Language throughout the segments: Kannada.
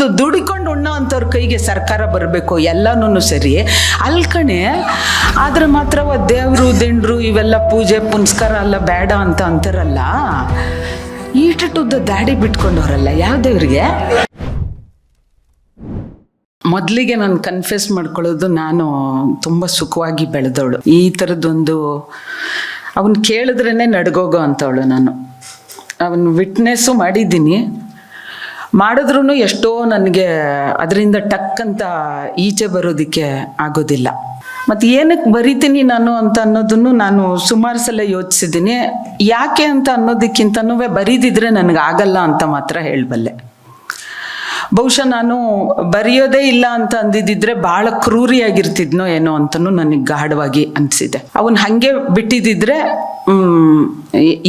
ಹೌದು, ದುಡಿಕೊಂಡು ಉಣ್ಣೋ ಅಂಥವ್ರ ಕೈಗೆ ಸರ್ಕಾರ ಬರಬೇಕು ಎಲ್ಲನೂ ಸರಿ. ಅಲ್ಕಣೆ ಕಣೆ, ಆದ್ರೆ ಮಾತ್ರ ದೇವರು, ದಿಂಡ್ರು, ಇವೆಲ್ಲ ಪೂಜೆ, ಪುನಸ್ಕಾರ ಅಲ್ಲ ಬೇಡ ಅಂತ ಅಂತಾರಲ್ಲ. ಈಟುದ್ದ ದಾಡಿ ಬಿಟ್ಕೊಂಡವ್ರಲ್ಲ, ಯಾವ ದೇವ್ರಿಗೆ? ಮೊದಲಿಗೆ ನಾನು ಕನ್ಫ್ಯೂಸ್ ಮಾಡ್ಕೊಳ್ಳೋದು ನಾನು ತುಂಬ ಸುಖವಾಗಿ ಬೆಳೆದವಳು. ಈ ಥರದ್ದೊಂದು ಅವನು ಕೇಳಿದ್ರೇ ನಡ್ಗೋಗೋ ಅಂತವಳು ನಾನು. ಅವನು ವಿಟ್ನೆಸ್ಸು ಮಾಡಿದ್ದೀನಿ. ಮಾಡಿದ್ರೂ ಎಷ್ಟೋ ನನಗೆ ಅದರಿಂದ ಟಕ್ ಅಂತ ಈಚೆ ಬರೋದಕ್ಕೆ ಆಗೋದಿಲ್ಲ. ಮತ್ತು ಏನಕ್ಕೆ ಬರಿತೀನಿ ನಾನು ಅಂತ ಅನ್ನೋದನ್ನು ನಾನು ಸುಮಾರು ಸಲ ಯೋಚಿಸಿದ್ದೀನಿ. ಯಾಕೆ ಅಂತ ಅನ್ನೋದಕ್ಕಿಂತನೂ ಬರೀದಿದ್ರೆ ನನಗೆ ಆಗಲ್ಲ ಅಂತ ಮಾತ್ರ ಹೇಳಬಲ್ಲೆ. ಬಹುಶಃ ನಾನು ಬರೆಯೋದೇ ಇಲ್ಲ ಅಂತ ಅಂದಿದ್ದಿದ್ರೆ ಬಹಳ ಕ್ರೂರಿಯಾಗಿರ್ತಿದ್ನೋ ಏನೋ ಅಂತನೂ ನನಗೆ ಗಾಢವಾಗಿ ಅನಿಸಿದೆ. ಅವನ್ ಹಾಗೆ ಬಿಟ್ಟಿದ್ದಿದ್ರೆ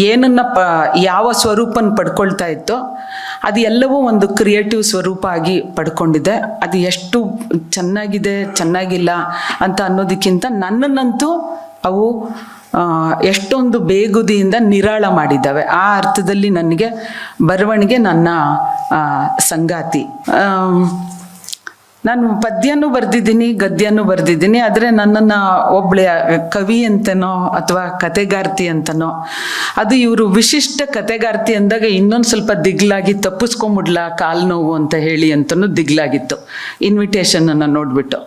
ಏನನ್ನ ಪ, ಯಾವ ಸ್ವರೂಪನ ಪಡ್ಕೊಳ್ತಾ ಇತ್ತೋ ಅದು ಎಲ್ಲವೂ ಒಂದು ಕ್ರಿಯೇಟಿವ್ ಸ್ವರೂಪ ಆಗಿ ಪಡ್ಕೊಂಡಿದೆ. ಅದು ಎಷ್ಟು ಚೆನ್ನಾಗಿದೆ, ಚೆನ್ನಾಗಿಲ್ಲ ಅಂತ ಅನ್ನೋದಕ್ಕಿಂತ ನನ್ನನ್ನಂತೂ ಅವು ಎಷ್ಟೊಂದು ಬೇಗುದಿಯಿಂದ ನಿರಾಳ ಮಾಡಿದ್ದಾವೆ. ಆ ಅರ್ಥದಲ್ಲಿ ನನಗೆ ಬರವಣಿಗೆ ನನ್ನ ಸಂಗಾತಿ. ನಾನು ಪದ್ಯನೂ ಬರೆದಿದ್ದೀನಿ, ಗದ್ಯನೂ ಬರೆದಿದ್ದೀನಿ, ಆದರೆ ನನ್ನನ್ನು ಒಬ್ಳೆ ಕವಿ ಅಂತನೋ ಅಥವಾ ಕತೆಗಾರ್ತಿ ಅಂತನೋ, ಅದು ಇವರು ವಿಶಿಷ್ಟ ಕತೆಗಾರ್ತಿ ಅಂದಾಗ ಇನ್ನೊಂದು ಸ್ವಲ್ಪ ದಿಗ್ಲಾಗಿ ತಪ್ಪಿಸ್ಕೊಂಬಿಡ್ಲಾ ಕಾಲು ನೋವು ಅಂತ ಹೇಳಿ ಅಂತನೂ ದಿಗ್ಲಾಗಿತ್ತು ಇನ್ವಿಟೇಷನನ್ನು ನೋಡಿಬಿಟ್ಟು.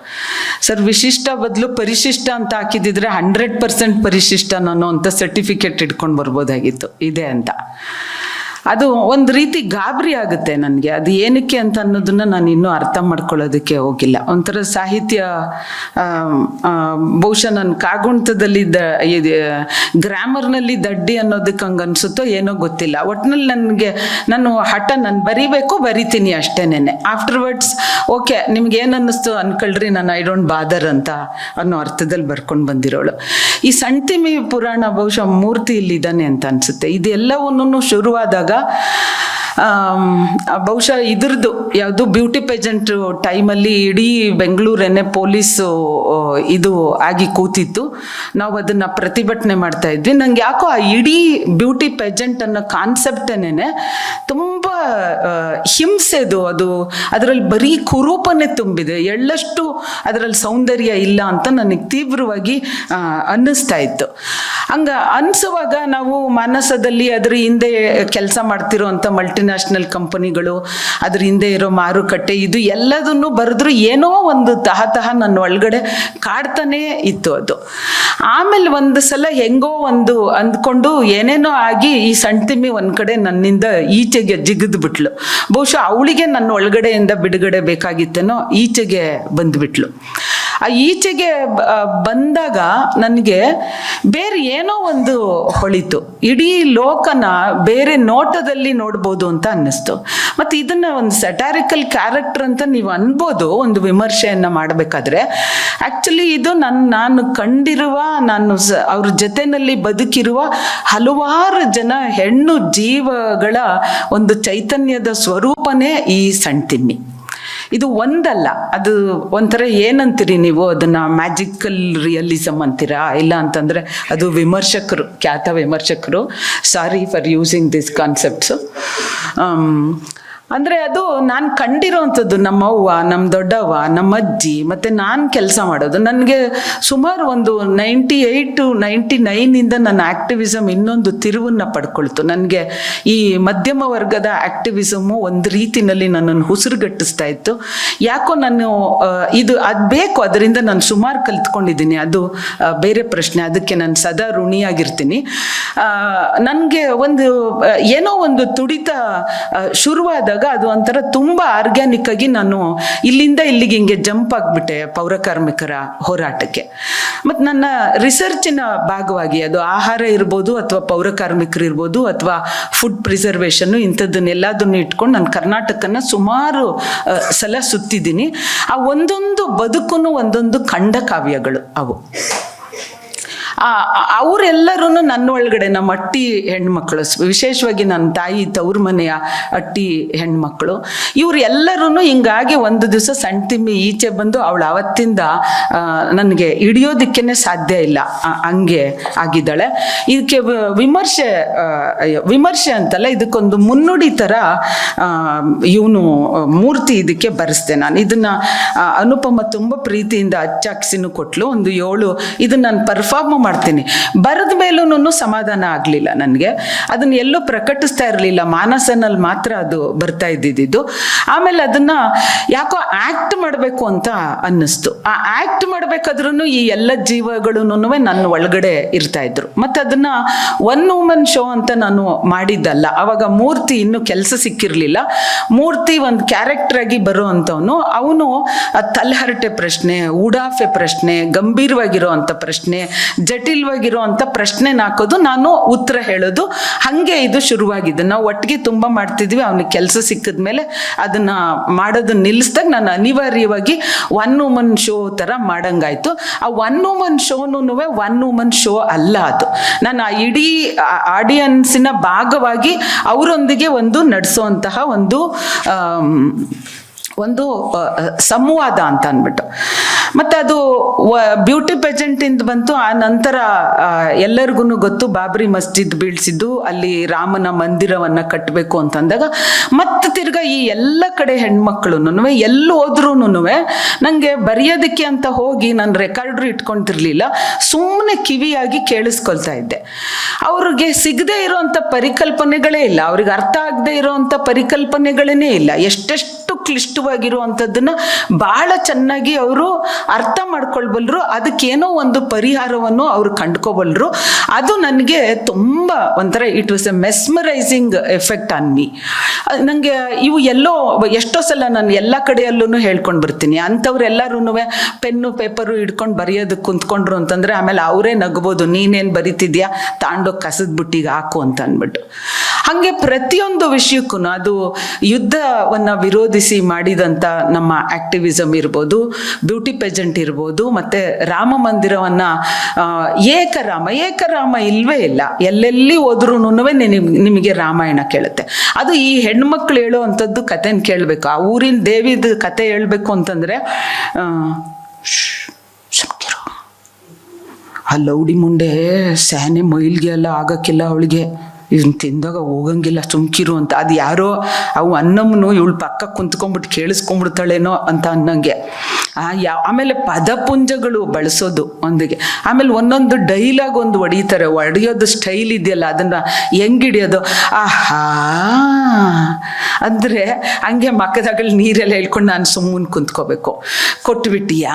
ಸರ್, ವಿಶಿಷ್ಟ ಬದಲು ಪರಿಶಿಷ್ಟ ಅಂತ ಹಾಕಿದ್ದಿದ್ರೆ ಹಂಡ್ರೆಡ್ ಪರ್ಸೆಂಟ್ ಪರಿಶಿಷ್ಟ ನಾನು ಅಂತ ಸರ್ಟಿಫಿಕೇಟ್ ಇಟ್ಕೊಂಡು ಬರ್ಬೋದಾಗಿತ್ತು, ಇದೆ ಅಂತ. ಅದು ಒಂದು ರೀತಿ ಗಾಬರಿ ಆಗುತ್ತೆ ನನಗೆ. ಅದು ಏನಕ್ಕೆ ಅಂತ ಅನ್ನೋದನ್ನ ನಾನು ಇನ್ನೂ ಅರ್ಥ ಮಾಡ್ಕೊಳ್ಳೋದಕ್ಕೆ ಹೋಗಿಲ್ಲ. ಒಂಥರ ಸಾಹಿತ್ಯ ಬಹುಶಃ ನನ್ನ ಕಾಗುಣಿತದಲ್ಲಿ ದ ಗ್ರಾಮರ್ನಲ್ಲಿ ದಡ್ಡಿ ಅನ್ನೋದಕ್ಕೆ ಹಂಗೆ ಅನ್ಸುತ್ತೋ ಏನೋ ಗೊತ್ತಿಲ್ಲ. ಒಟ್ನಲ್ಲಿ ನನಗೆ, ನಾನು ಹಠ ನಾನು ಬರಿಬೇಕು ಬರಿತೀನಿ ಅಷ್ಟೇನೆ ಆಫ್ಟರ್ವರ್ಡ್ಸ್ ಓಕೆ, ನಿಮ್ಗೆ ಏನು ಅನ್ನಿಸ್ತು ಅನ್ಕೊಳ್ರಿ, ನಾನು ಐ ಡೋಂಟ್ ಬಾದರ್ ಅಂತ ಅನ್ನೋ ಅರ್ಥದಲ್ಲಿ ಬರ್ಕೊಂಡು ಬಂದಿರೋಳು. ಈ ಸಂತಿಮಿ ಪುರಾಣ ಬಹುಶಃ ಮೂರ್ತಿ ಇಲ್ಲಿದ್ದಾನೆ ಅಂತ ಅನ್ಸುತ್ತೆ. ಇದೆಲ್ಲವನ್ನೂ ಶುರುವಾದಾಗ tá? ಬಹುಶಃ ಇದ್ರದ್ದು ಯಾವುದು ಬ್ಯೂಟಿ ಪೇಜೆಂಟ್ ಟೈಮಲ್ಲಿ ಇಡೀ ಬೆಂಗಳೂರನ್ನೇ ಪೊಲೀಸು ಇದು ಆಗಿ ಕೂತಿತ್ತು. ನಾವು ಅದನ್ನು ಪ್ರತಿಭಟನೆ ಮಾಡ್ತಾ ಇದ್ವಿ. ನಂಗೆ ಯಾಕೋ ಆ ಇಡೀ ಬ್ಯೂಟಿ ಪೇಜೆಂಟ್ ಅನ್ನೋ ಕಾನ್ಸೆಪ್ಟೇನೆ ತುಂಬ ಹಿಂಸೆದು ಅದು. ಅದರಲ್ಲಿ ಬರೀ ಕುರೂಪನೇ ತುಂಬಿದೆ. ಎಳ್ಳಷ್ಟು ಅದರಲ್ಲಿ ಸೌಂದರ್ಯ ಇಲ್ಲ ಅಂತ ನನಗೆ ತೀವ್ರವಾಗಿ ಅನ್ನಿಸ್ತಾ ಇತ್ತು. ಹಂಗ ಅನ್ಸುವಾಗ ನಾವು ಮಾನಸದಲ್ಲಿ ಅದ್ರ ಹಿಂದೆ ಕೆಲಸ ಮಾಡ್ತಿರೋ ಮಾಡ್ತಿರೋಂಥ ಮಲ್ಟಿನ್ಯಾಷನಲ್ ಕಂಪನಿಗಳು ಅದ್ರ ಹಿಂದೆ ಇರೋ ಮಾರುಕಟ್ಟೆ, ಇದು ಎಲ್ಲದನ್ನು ಬರೆದ್ರು ಏನೋ ಒಂದು ತಹ ತಹ ನನ್ನ ಒಳಗಡೆ ಕಾಡ್ತಾನೇ ಇತ್ತು ಅದು. ಆಮೇಲೆ ಒಂದು ಸಲ ಹೆಂಗೋ ಒಂದು ಅಂದ್ಕೊಂಡು ಏನೇನೋ ಆಗಿ ಈ ಸಣ್ತಿಮ್ಮಿ ಒಂದು ಕಡೆ ನನ್ನಿಂದ ಈಚೆಗೆ ಜಿಗಿದು ಬಿಟ್ಲು. ಬಹುಶಃ ಅವಳಿಗೆ ನನ್ನ ಒಳಗಡೆಯಿಂದ ಬಿಡುಗಡೆ ಬೇಕಾಗಿತ್ತೇನೋ ಈಚೆಗೆ ಬಂದ್ಬಿಟ್ಲು. ಆ ಈಚೆಗೆ ಬಂದಾಗ ನನಗೆ ಬೇರೆ ಏನೋ ಒಂದು ಹೊಳಿತು. ಇಡೀ ಲೋಕನ ಬೇರೆ ನೋಟದಲ್ಲಿ ನೋಡ್ಬೋದು ಅಂತ ಅನ್ನಿಸ್ತು. ಮತ್ತು ಇದನ್ನ ಒಂದು ಸೆಟಾರಿಕಲ್ ಕ್ಯಾರೆಕ್ಟರ್ ಅಂತ ನೀವು ಅನ್ಬೋದು, ಒಂದು ವಿಮರ್ಶೆಯನ್ನ ಮಾಡಬೇಕಾದ್ರೆ. ಆ್ಯಕ್ಚುಲಿ ಇದು ನನ್ನ ನಾನು ಕಂಡಿರುವ, ನಾನು ಸ, ಅವ್ರ ಜೊತೆನಲ್ಲಿ ಬದುಕಿರುವ ಹಲವಾರು ಜನ ಹೆಣ್ಣು ಜೀವಗಳ ಒಂದು ಚೈತನ್ಯದ ಸ್ವರೂಪನೇ ಈ ಸಣ್ತಿಮ್ಮಿ. ಇದು ಒಂದಲ್ಲ, ಅದು ಒಂಥರ ಏನಂತೀರಿ ನೀವು? ಅದನ್ನ ಮ್ಯಾಜಿಕಲ್ ರಿಯಲಿಸಮ್ ಅಂತೀರಾ? ಇಲ್ಲ ಅಂತಂದ್ರೆ ಅದು ವಿಮರ್ಶಕರು, ಖ್ಯಾತ ವಿಮರ್ಶಕರು. Sorry for using this concepts Um, ಅಂದರೆ ಅದು ನಾನು ಕಂಡಿರೋವಂಥದ್ದು ನಮ್ಮ ಅವ್ವ ನಮ್ಮ ದೊಡ್ಡವ್ವ ನಮ್ಮ ಅಜ್ಜಿ ಮತ್ತು ನಾನು ಕೆಲಸ ಮಾಡೋದು. ನನಗೆ ಸುಮಾರು ಒಂದು ನೈಂಟಿ ಏಯ್ಟು ನೈಂಟಿ ನೈನಿಂದ ನನ್ನ ಆ್ಯಕ್ಟಿವಿಸಮ್ ಇನ್ನೊಂದು ತಿರುವನ್ನು ಪಡ್ಕೊಳ್ತು. ನನಗೆ ಈ ಮಧ್ಯಮ ವರ್ಗದ ಆ್ಯಕ್ಟಿವಿಸಮು ಒಂದು ರೀತಿನಲ್ಲಿ ನನ್ನನ್ನು ಉಸಿರುಗಟ್ಟಿಸ್ತಾ ಇತ್ತು. ಯಾಕೋ ನಾನು ಇದು ಅದು ಬೇಕು ಅದರಿಂದ ನಾನು ಸುಮಾರು ಕಲ್ತ್ಕೊಂಡಿದ್ದೀನಿ. ಅದು ಬೇರೆ ಪ್ರಶ್ನೆ. ಅದಕ್ಕೆ ನಾನು ಸದಾ ಋಣಿಯಾಗಿರ್ತೀನಿ. ನನಗೆ ಒಂದು ಏನೋ ಒಂದು ತುಡಿತ ಆ, ಅದು ಒಂಥರ ತುಂಬ ಆರ್ಗ್ಯಾನಿಕ್ ಆಗಿ ನಾನು ಇಲ್ಲಿಂದ ಇಲ್ಲಿಗೆ ಹಿಂಗೆ ಜಂಪ್ ಆಗಿಬಿಟ್ಟೆ ಪೌರಕಾರ್ಮಿಕರ ಹೋರಾಟಕ್ಕೆ. ಮತ್ತು ನನ್ನ ರಿಸರ್ಚಿನ ಭಾಗವಾಗಿ ಅದು ಆಹಾರ ಇರ್ಬೋದು ಅಥವಾ ಪೌರಕಾರ್ಮಿಕರು ಇರ್ಬೋದು ಅಥವಾ ಫುಡ್ ಪ್ರಿಸರ್ವೇಷನ್ನು ಇಂಥದ್ದನ್ನೆಲ್ಲದನ್ನು ಇಟ್ಕೊಂಡು ನಾನು ಕರ್ನಾಟಕನ ಸುಮಾರು ಸಲ ಸುತ್ತಿದ್ದೀನಿ. ಆ ಒಂದೊಂದು ಬದುಕು ಒಂದೊಂದು ಖಂಡ ಕಾವ್ಯಗಳು ಅವು. ಅವರೆಲ್ಲರೂ ನನ್ನ ಒಳಗಡೆ ನಮ್ಮ ಅಟ್ಟಿ ಹೆಣ್ಮಕ್ಳು. ವಿಶೇಷವಾಗಿ ನನ್ನ ತಾಯಿ, ತವ್ರ ಮನೆಯ ಅಟ್ಟಿ ಹೆಣ್ಮಕ್ಳು. ಇವ್ರು ಎಲ್ಲರೂ ಹಿಂಗಾಗಿ ಒಂದು ದಿವಸ ಸಣ್ಣ ತಿಮ್ಮಿ ಈಚೆ ಬಂದು ಅವಳು ಅವತ್ತಿಂದ ನನಗೆ ಹಿಡಿಯೋದಕ್ಕೇನೆ ಸಾಧ್ಯ ಇಲ್ಲ. ಆ- ಹಂಗೆ ಆಗಿದ್ದಾಳೆ. ಇದಕ್ಕೆ ವಿಮರ್ಶೆ ವಿಮರ್ಶೆ ಅಂತಲ್ಲ, ಇದಕ್ಕೊಂದು ಮುನ್ನುಡಿ ಥರ ಇವನು ಮೂರ್ತಿ ಇದಕ್ಕೆ ಬರೆಸ್ದೆ ನಾನು. ಇದನ್ನ ಅನುಪಮ ತುಂಬ ಪ್ರೀತಿಯಿಂದ ಅಚ್ಚಾಕ್ಸಿನೂ ಕೊಟ್ಲು. ಒಂದು ಏಳು, ಇದನ್ನ ನಾನು ಪರ್ಫಾರ್ಮ್ ಮಾಡ್ತೀನಿ. ಬರೆದ ಮೇಲೂ ಸಮಾಧಾನ ಆಗಲಿಲ್ಲ ನನಗೆ. ಅದನ್ನ ಎಲ್ಲೂ ಪ್ರಕಟಿಸ್ತಾ ಇರಲಿಲ್ಲ. ಮಾನಸನಲ್ಲಿ ಮಾತ್ರ ಅದು ಬರ್ತಾ ಇದ್ದಿದ್ದು. ಆಮೇಲೆ ಅದನ್ನ ಯಾಕೋ ಆಕ್ಟ್ ಮಾಡಬೇಕು ಅಂತ ಅನ್ನಿಸ್ತು. ಆ ಆಕ್ಟ್ ಮಾಡಬೇಕಾದ್ರೂ ಈ ಎಲ್ಲ ಜೀವಗಳು ನನ್ನ ಒಳಗಡೆ ಇರ್ತಾ ಇದ್ರು. ಮತ್ತೆ ಅದನ್ನ ಒನ್ ವುಮನ್ ಶೋ ಅಂತ ನಾನು ಮಾಡಿದ್ದಲ್ಲ. ಅವಾಗ ಮೂರ್ತಿ ಇನ್ನು ಕೆಲಸ ಸಿಕ್ಕಿರಲಿಲ್ಲ. ಮೂರ್ತಿ ಒಂದು ಕ್ಯಾರೆಕ್ಟರ್ ಆಗಿ ಬರೋ ಅವನು ತಲೆಹರಟೆ ಪ್ರಶ್ನೆ ಉಡಾಫೆ ಪ್ರಶ್ನೆ ಗಂಭೀರವಾಗಿರೋ ಅಂಥ ಪ್ರಶ್ನೆ ಜಟಿಲವಾಗಿರೋ ಅಂಥ ಪ್ರಶ್ನೆನ ಹಾಕೋದು, ನಾನು ಉತ್ತರ ಹೇಳೋದು. ಹಾಗೆ ಇದು ಶುರುವಾಗಿದ್ದು ನಾವು ಒಟ್ಟಿಗೆ ತುಂಬ ಮಾಡ್ತಿದ್ವಿ, ಅವನಿಗೆ ಕೆಲಸ ಸಿಕ್ಕಿದ ಮೇಲೆ ಅದನ್ನ ಮಾಡೋದು ನಿಲ್ಲಿಸ್ದಾಗ ನಾನು ಅನಿವಾರ್ಯವಾಗಿ ಒನ್ ವುಮನ್ ಶೋ ಥರ ಮಾಡಂಗಾಯ್ತು. ಆ ಒನ್ ವುಮನ್ ಶೋನು ಒನ್ ವುಮನ್ ಶೋ ಅಲ್ಲ ಅದು. ನಾನು ಆ ಇಡೀ ಆಡಿಯನ್ಸಿನ ಭಾಗವಾಗಿ ಅವರೊಂದಿಗೆ ಒಂದು ನಡೆಸೋಂತಹ ಒಂದು ಒಂದು ಸಂವಾದ ಅಂತ ಅಂದ್ಬಿಟ್ಟು. ಮತ್ತೆ ಅದು ಬ್ಯೂಟಿ ಪೆಜೆಂಟಿಂದ ಬಂತು, ಆ ನಂತರ ಎಲ್ಲರಿಗೂ ಗೊತ್ತು, ಬಾಬ್ರಿ ಮಸ್ಜಿದ್ ಬೀಳ್ಸಿದ್ದು, ಅಲ್ಲಿ ರಾಮನ ಮಂದಿರವನ್ನ ಕಟ್ಟಬೇಕು ಅಂತಂದಾಗ, ಮತ್ತೆ ತಿರ್ಗಾ ಈ ಎಲ್ಲ ಕಡೆ ಹೆಣ್ಮಕ್ಳು ಎಲ್ಲಿ ಹೋದ್ರೂ ನನಗೆ ಬರೆಯೋದಕ್ಕೆ ಅಂತ ಹೋಗಿ ನಾನು ರೆಕಾರ್ಡ್ರು ಇಟ್ಕೊಂತಿರ್ಲಿಲ್ಲ ಸುಮ್ಮನೆ ಕಿವಿಯಾಗಿ ಕೇಳಿಸ್ಕೊಳ್ತಾ ಇದ್ದೆ. ಅವ್ರಿಗೆ ಸಿಗದೆ ಇರೋಂಥ ಪರಿಕಲ್ಪನೆಗಳೇ ಇಲ್ಲ, ಅವ್ರಿಗೆ ಅರ್ಥ ಆಗದೆ ಇರೋಂಥ ಪರಿಕಲ್ಪನೆಗಳೇ ಇಲ್ಲ, ಎಷ್ಟೆಷ್ಟು ಕ್ಲಿಷ್ಟವಾಗಿರುವಂಥದ್ದನ್ನ ಬಹಳ ಚೆನ್ನಾಗಿ ಅವರು ಅರ್ಥ ಮಾಡ್ಕೊಳ್ಬಲ್ರು ಅದಕ್ಕೇನೋ ಒಂದು ಪರಿಹಾರವನ್ನು ಅವ್ರು ಕಂಡ್ಕೋಬಲ್ರು ಅದು ನನಗೆ ತುಂಬ ಒಂಥರ it was a mesmerising effect on me ನನಗೆ ಇವು ಎಲ್ಲೋ, ಎಷ್ಟೋ ಸಲ ನಾನು ಎಲ್ಲ ಕಡೆಯಲ್ಲೂ ಹೇಳ್ಕೊಂಡು ಬರ್ತೀನಿ. ಅಂಥವ್ರೆಲ್ಲರೂ ಪೆನ್ನು, ಪೇಪರು ಹಿಡ್ಕೊಂಡು ಬರೆಯೋದಕ್ಕೆ ಕುಂತ್ಕೊಂಡ್ರು ಅಂತಂದರೆ, ಆಮೇಲೆ ಅವರೇ ನಗ್ಬೋದು, ನೀನೇನು ಬರಿತಿದ್ಯಾ? ತಾಂಡೋಗಿ ಕಸದ ಬುಟ್ಟಿಗೆ ಹಾಕು ಅಂತ ಅಂದ್ಬಿಟ್ಟು. ಹಾಗೆ ಪ್ರತಿಯೊಂದು ವಿಷಯಕ್ಕೂ ಅದು ಯುದ್ಧವನ್ನು ವಿರೋಧಿಸಿ ಮಾಡಿದಂಥ ನಮ್ಮ ಆಕ್ಟಿವಿಸಮ್ ಇರ್ಬೋದು ಬ್ಯೂಟಿ ಪೆಜೆಂಟ್ ಇರ್ಬೋದು, ಮತ್ತು ರಾಮ ಮಂದಿರವನ್ನು ಏಕರಾಮ ಏಕರಾಮ ಇಲ್ವೇ ಇಲ್ಲ. ಎಲ್ಲೆಲ್ಲಿ ಹೋದ್ರೂ ನಿಮಗೆ ರಾಮಾಯಣ ಕೇಳುತ್ತೆ. ಅದು ಈ ಹೆಣ್ಮಕ್ಳು ಹೇಳೋ ಅಂಥದ್ದು ಕಥೆನ ಕೇಳಬೇಕು. ಆ ಊರಿನ ದೇವಿದ ಕತೆ ಹೇಳಬೇಕು ಅಂತಂದರೆ, ಆ ಲೌಡಿ ಮುಂಡೆ ಸ್ಯಾನೆ ಮೈಲ್ಗೆ ಎಲ್ಲ ಆಗಕ್ಕಿಲ್ಲ ಅವಳಿಗೆ. ಇದನ್ನ ತಿಂದಾಗ ಹೋಗಂಗಿಲ್ಲ, ಸುಮ್ಕಿರು ಅಂತ. ಅದು ಯಾರೋ ಅವು ಅನ್ನಮ್ಮನು ಇವಳು ಪಕ್ಕ ಕುಂತ್ಕೊಂಡ್ಬಿಟ್ಟು ಕೇಳಿಸ್ಕೊಂಡ್ಬಿಡ್ತಾಳೇನೋ ಅಂತ ಅನ್ನಂಗೆ. ಆ ಯಾವ ಆಮೇಲೆ ಪದಪುಂಜಗಳು ಬಳಸೋದು ಒಂದಿಗೆ. ಆಮೇಲೆ ಒಂದೊಂದು ಡೈಲಾಗ್ ಒಂದು ಹೊಡಿತಾರೆ ಹೊಡೆಯೋದು ಸ್ಟೈಲ್ ಇದೆಯಲ್ಲ, ಅದನ್ನ ಹೆಂಗ್ ಹಿಡಿಯೋದು ಆಹಾ! ಅಂದ್ರೆ ಹಂಗೆ ಮಕ್ಕದಾಗಲ್ಲಿ ನೀರೆಲ್ಲ ಹೇಳ್ಕೊಂಡು ನಾನು ಸುಮ್ಮನೆ ಕುಂತ್ಕೋಬೇಕು. ಕೊಟ್ಬಿಟ್ಟಿಯಾ?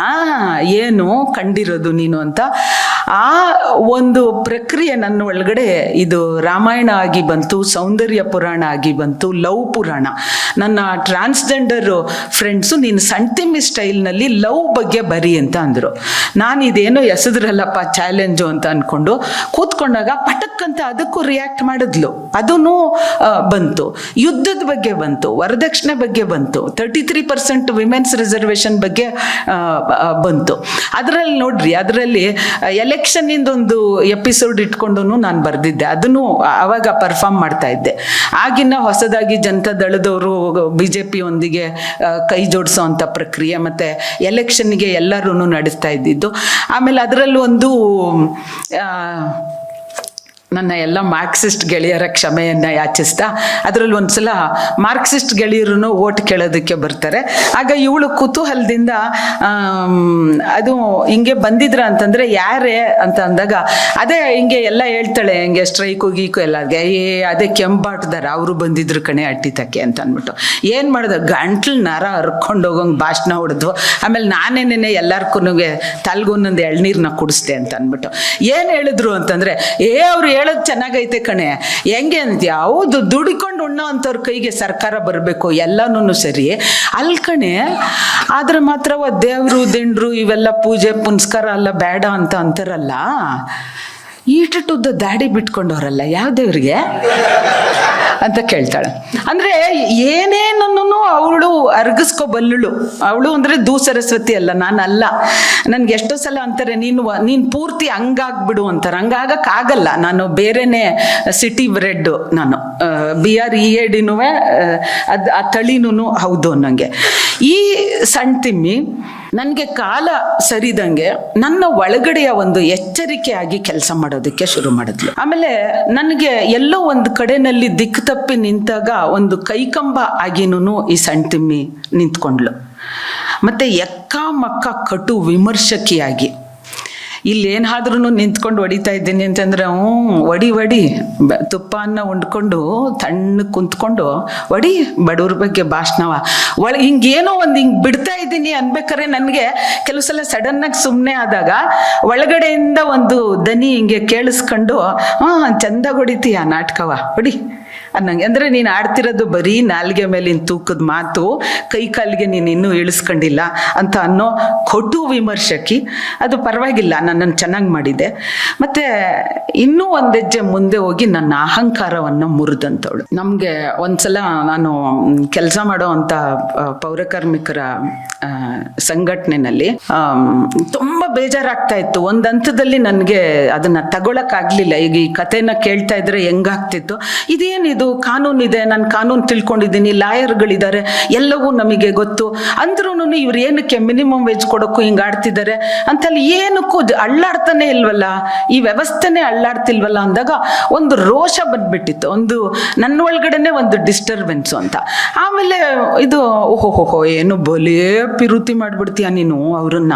ಏನು ಕಂಡಿರೋದು ನೀನು ಅಂತ. ಆ ಒಂದು ಪ್ರಕ್ರಿಯೆ ನನ್ನ ಒಳಗಡೆ ಇದು ರಾಮಾಯಣ ಆಗಿ ಬಂತು, ಸೌಂದರ್ಯ ಪುರಾಣ ಆಗಿ ಬಂತು, ಲವ್ ಪುರಾಣ. ನನ್ನ ಟ್ರಾನ್ಸ್ಜೆಂಡರ್ ಫ್ರೆಂಡ್ಸು ನೀನು ಸಣ್ತಿಮ್ಮಿ ಸ್ಟೈಲ್ನಲ್ಲಿ ಲವ್ ಬಗ್ಗೆ ಬರಿ ಅಂತ ಅಂದರು. ನಾನು ಇದೇನೋ ಎಸೆದ್ರಲ್ಲಪ್ಪ ಚಾಲೆಂಜು ಅಂತ ಅಂದ್ಕೊಂಡು ಕೂತ್ಕೊಂಡಾಗ ಪಟಕ್ ಅಂತ ಅದಕ್ಕೂ ರಿಯಾಕ್ಟ್ ಮಾಡಿದ್ಲು. ಅದೂ ಬಂತು. ಯುದ್ಧದ ಬಗ್ಗೆ ಬಂತು, ವರದಕ್ಷಿಣೆ ಬಗ್ಗೆ ಬಂತು thirty three percent women's reservation ಬಗ್ಗೆ ಬಂತು. ಅದರಲ್ಲಿ ನೋಡ್ರಿ, ಅದರಲ್ಲಿ ಎಲೆಕ್ಷನ್ನಿಂದ ಒಂದು ಎಪಿಸೋಡ್ ಇಟ್ಕೊಂಡು ನಾನು ಬರೆದಿದ್ದೆ. ಅದನ್ನು ಅವಾಗ ಪರ್ಫಾರ್ಮ್ ಮಾಡ್ತಾ ಇದ್ದೆ. ಆಗಿನ ಹೊಸದಾಗಿ ಜನತಾ ದಳದವರು ಬಿ ಜೆ ಪಿಯೊಂದಿಗೆ ಕೈ ಜೋಡಿಸೋ ಅಂಥ ಪ್ರಕ್ರಿಯೆ ಮತ್ತು ಎಲೆಕ್ಷನ್ಗೆ ಎಲ್ಲರೂ ನಡೆಸ್ತಾ ಇದ್ದಿದ್ದು. ಆಮೇಲೆ ಅದರಲ್ಲೂ ಒಂದು ನನ್ನ ಎಲ್ಲ ಮಾರ್ಕ್ಸಿಸ್ಟ್ ಗೆಳೆಯರ ಕ್ಷಮೆಯನ್ನು ಯಾಚಿಸ್ತಾ ಅದರಲ್ಲಿ ಒಂದ್ಸಲ ಮಾರ್ಕ್ಸಿಸ್ಟ್ ಗೆಳೆಯರು ಓಟ್ ಕೇಳೋದಕ್ಕೆ ಬರ್ತಾರೆ. ಆಗ ಇವಳು ಕುತೂಹಲದಿಂದ ಅದು ಹಿಂಗೆ ಬಂದಿದ್ರ ಅಂತಂದ್ರೆ ಯಾರೇ ಅಂತ ಅಂದಾಗ, ಅದೇ ಹಿಂಗೆ ಎಲ್ಲ ಹೇಳ್ತಾಳೆ, ಹಿಂಗೆ ಸ್ಟ್ರೈಕು ಗೀಕು ಎಲ್ಲ ಏ, ಅದೇ ಕೆಂಪಾಟ್ದಾರೆ, ಅವರು ಬಂದಿದ್ರು ಕಣೆ ಅಟ್ಟಿತಕ್ಕೆ ಅಂತ ಅಂದ್ಬಿಟ್ಟು. ಏನು ಮಾಡಿದೆ? ಗಂಟ್ಲು ನರ ಹರ್ಕೊಂಡು ಹೋಗಂಗೆ ಭಾಷಣ ಹೊಡೆದ್ವು. ಆಮೇಲೆ ನಾನೇನೇನೆ ಎಲ್ಲಾರ್ಗೂ ತಲ್ಗೊಂದೊಂದು ಎಳ್ನೀರನ್ನ ಕುಡಿಸ್ದೆ ಅಂತ ಅಂದ್ಬಿಟ್ಟು. ಏನು ಹೇಳಿದ್ರು ಅಂತಂದ್ರೆ, ಏ, ಅವ್ರು ಹೇಳೋದು ಚೆನ್ನಾಗೈತೆ ಕಣೆ. ಹೆಂಗೆ ಅಂತ ಯಾವುದು ದುಡಿಕೊಂಡು ಉಣ್ಣೋ ಅಂಥವ್ರ ಕೈಗೆ ಸರ್ಕಾರ ಬರಬೇಕು ಎಲ್ಲನೂ ಸರಿ. ಅಲ್ಲಿ ಕಣೆ, ಆದರೆ ಮಾತ್ರ ದೇವರು, ದಿಂಡ್ರು, ಇವೆಲ್ಲ ಪೂಜೆ, ಪುನಸ್ಕಾರ ಅಲ್ಲ ಬೇಡ ಅಂತ ಅಂತಾರಲ್ಲ. ಈಟುದ್ದ ದಾಡಿ ಬಿಟ್ಕೊಂಡವ್ರಲ್ಲ, ಯಾವ ದೇವ್ರಿಗೆ? ಅಂತ ಕೇಳ್ತಾಳೆ. ಅಂದ್ರೆ ಏನೇನನ್ನು ಅವಳು ಅರ್ಗಿಸ್ಕೊಬಲ್ಲಳು ಅವಳು ಅಂದ್ರೆ ದೂ ಸರಸ್ವತಿ ಅಲ್ಲ ನಾನು ಅಲ್ಲ ನನ್ಗೆ ಎಷ್ಟೋ ಸಲ ಅಂತಾರೆ, ನೀನು ನೀನ್ ಪೂರ್ತಿ ಹಂಗಾಗ್ಬಿಡು ಅಂತಾರೆ. ಹಂಗಾಗಕ್ ಆಗಲ್ಲ. ನಾನು ಬೇರೆನೆ ಸಿಟಿ ಬ್ರೆಡ್ ನಾನು. ಬಿ ಆರ್ ಇ ಎ ಡಿನೂ ಅದು, ಆ ತಳಿನೂ ಹೌದು ಅನ್ನಂಗೆ. ಈ ಸಣ್ಣ ತಿಮ್ಮಿ ನನಗೆ ಕಾಲ ಸರಿದಂಗೆ ನನ್ನ ಒಳಗಡೆಯ ಒಂದು ಎಚ್ಚರಿಕೆಯಾಗಿ ಕೆಲಸ ಮಾಡೋದಕ್ಕೆ ಶುರು ಮಾಡಿದ್ಲು. ಆಮೇಲೆ ನನಗೆ ಎಲ್ಲೋ ಒಂದು ಕಡೆನಲ್ಲಿ ದಿಕ್ಕು ತಪ್ಪಿ ನಿಂತಾಗ ಒಂದು ಕೈಕಂಬ ಆಗಿನೂ ಈ ಸಣ್ಣ ತಿಮ್ಮಿ ನಿಂತ್ಕೊಂಡ್ಲು ಮತ್ತೆ ಎಕ್ಕ ಮಕ್ಕ ಕಟು ವಿಮರ್ಶಕಿಯಾಗಿ. ಇಲ್ಲೇನಾದ್ರೂ ನಿಂತ್ಕೊಂಡು ಹೊಡಿತಾ ಇದ್ದೀನಿ ಅಂತಂದ್ರೆ, ಹ್ಞೂ ಒಡಿ ಒಡಿ ತುಪ್ಪನ್ನ ಉಂಡ್ಕೊಂಡು ತಣ್ಣ ಕುಂತ್ಕೊಂಡು ಒಡಿ ಬಡವ್ರ ಬಗ್ಗೆ ಭಾಷಣವ. ಒಳ, ಹಿಂಗೇನೋ ಒಂದು ಹಿಂಗೆ ಬಿಡ್ತಾ ಇದ್ದೀನಿ ಅನ್ಬೇಕಾದ್ರೆ ನನಗೆ ಕೆಲವು ಸಲ ಸಡನ್ನಾಗಿ ಸುಮ್ಮನೆ ಆದಾಗ ಒಳಗಡೆಯಿಂದ ಒಂದು ದನಿ ಹಿಂಗೆ ಕೇಳಿಸ್ಕೊಂಡು, ಹಾಂ, ಚಂದ ಹೊಡಿತೀಯ ನಾಟಕವ, ಹೊಡಿ. ಅನ್ನಂಗೆ ಅಂದ್ರೆ ನೀನು ಆಡ್ತಿರೋದು ಬರೀ ನಾಲ್ಗೆ ಮೇಲಿನ ತೂಕದ ಮಾತು, ಕೈ ಕಾಲಿಗೆ ನೀನು ಇನ್ನೂ ಇಳಿಸ್ಕೊಂಡಿಲ್ಲ ಅಂತ ಅನ್ನೋ ಕೊಟ್ಟು ವಿಮರ್ಶಕಿ, ಅದು ಪರವಾಗಿಲ್ಲ ನನ್ನನ್ನು ಚೆನ್ನಾಗಿ ಮಾಡಿದೆ. ಮತ್ತೆ ಇನ್ನೂ ಒಂದು ಹೆಜ್ಜೆ ಮುಂದೆ ಹೋಗಿ ನನ್ನ ಅಹಂಕಾರವನ್ನು ಮುರಿದಂಥವಳು ನಮಗೆ ಒಂದ್ಸಲ ನಾನು ಕೆಲಸ ಮಾಡೋ ಅಂಥ ಪೌರಕಾರ್ಮಿಕರ ಸಂಘಟನೆಯಲ್ಲಿ ತುಂಬ ಬೇಜಾರಾಗ್ತಾ ಇತ್ತು. ಒಂದು ಹಂತದಲ್ಲಿ ನನಗೆ ಅದನ್ನ ತಗೊಳಕ್ಕಾಗಲಿಲ್ಲ. ಈಗ ಈ ಕಥೆನ ಕೇಳ್ತಾ ಇದ್ರೆ ಹೆಂಗಾಗ್ತಿತ್ತು? ಇದೇನಿದು? ಕಾನೂನು ಇದೆ ನಾನು ಕಾನೂನು ತಿಳ್ಕೊಂಡಿದ್ದೀನಿ, ಲಾಯರ್ಗಳಿದ್ದಾರೆ, ಎಲ್ಲವೂ ನಮಗೆ ಗೊತ್ತು. ಅಂದ್ರೂ ಇವ್ರು ಏನಕ್ಕೆ ಮಿನಿಮಮ್ ವೇಜ್ ಕೊಡೋಕ್ಕೂ ಹಿಂಗೆ ಆಡ್ತಿದ್ದಾರೆ? ಅಂತಲ್ಲಿ ಏನಕ್ಕೂ ಅಳ್ಳಾಡ್ತಾನೆ ಇಲ್ವಲ್ಲ? ಈ ವ್ಯವಸ್ಥೆನೇ ಅಳ್ಳಾಡ್ತಿಲ್ವಲ್ಲ ಅಂದಾಗ ಒಂದು ರೋಷ ಬಂದ್ಬಿಟ್ಟಿತ್ತು. ಒಂದು ನನ್ನ ಒಳಗಡೆನೆ ಒಂದು ಡಿಸ್ಟರ್ಬೆನ್ಸು ಅಂತ. ಆಮೇಲೆ ಇದು ಓಹೋಹೋ ಏನು ಬಲೇ ಪಿರುತಿ ಮಾಡಿಬಿಡ್ತೀಯಾ ನೀನು ಅವ್ರನ್ನ?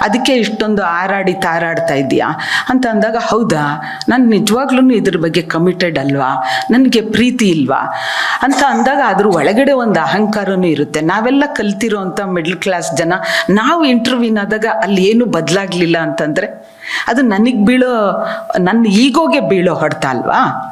ಅದಕ್ಕೆ ಇಷ್ಟೊಂದು ಆರಾಡಿ ತಾರಾಡ್ತಾ ಇದೀಯಾ ಅಂತ ಅಂದಾಗ, ಹೌದಾ? ನಾನು ನಿಜವಾಗ್ಲೂ ಇದ್ರ ಬಗ್ಗೆ ಕಮಿಟೆಡ್ ಅಲ್ವಾ? ನನಗೆ ಪ್ರೀತಿ ಇಲ್ವಾ? ಅಂತ ಅಂದಾಗ ಅದ್ರ ಒಳಗಡೆ ಒಂದು ಅಹಂಕಾರನೂ ಇರುತ್ತೆ. ನಾವೆಲ್ಲ ಕಲ್ತಿರೋ ಅಂಥ ಮಿಡ್ಲ್ ಕ್ಲಾಸ್ ಜನ, ನಾವು ಇಂಟರ್ವ್ಯೂನಾದಾಗ ಅಲ್ಲಿ ಏನು ಬದಲಾಗ್ಲಿಲ್ಲ ಅಂತಂದ್ರೆ, ಅದು ನನಗೆ ಬೀಳೋ, ನನ್ನ ಈಗೋಗೆ ಬೀಳೋ ಹೊಡ್ತ ಅಲ್ವಾ?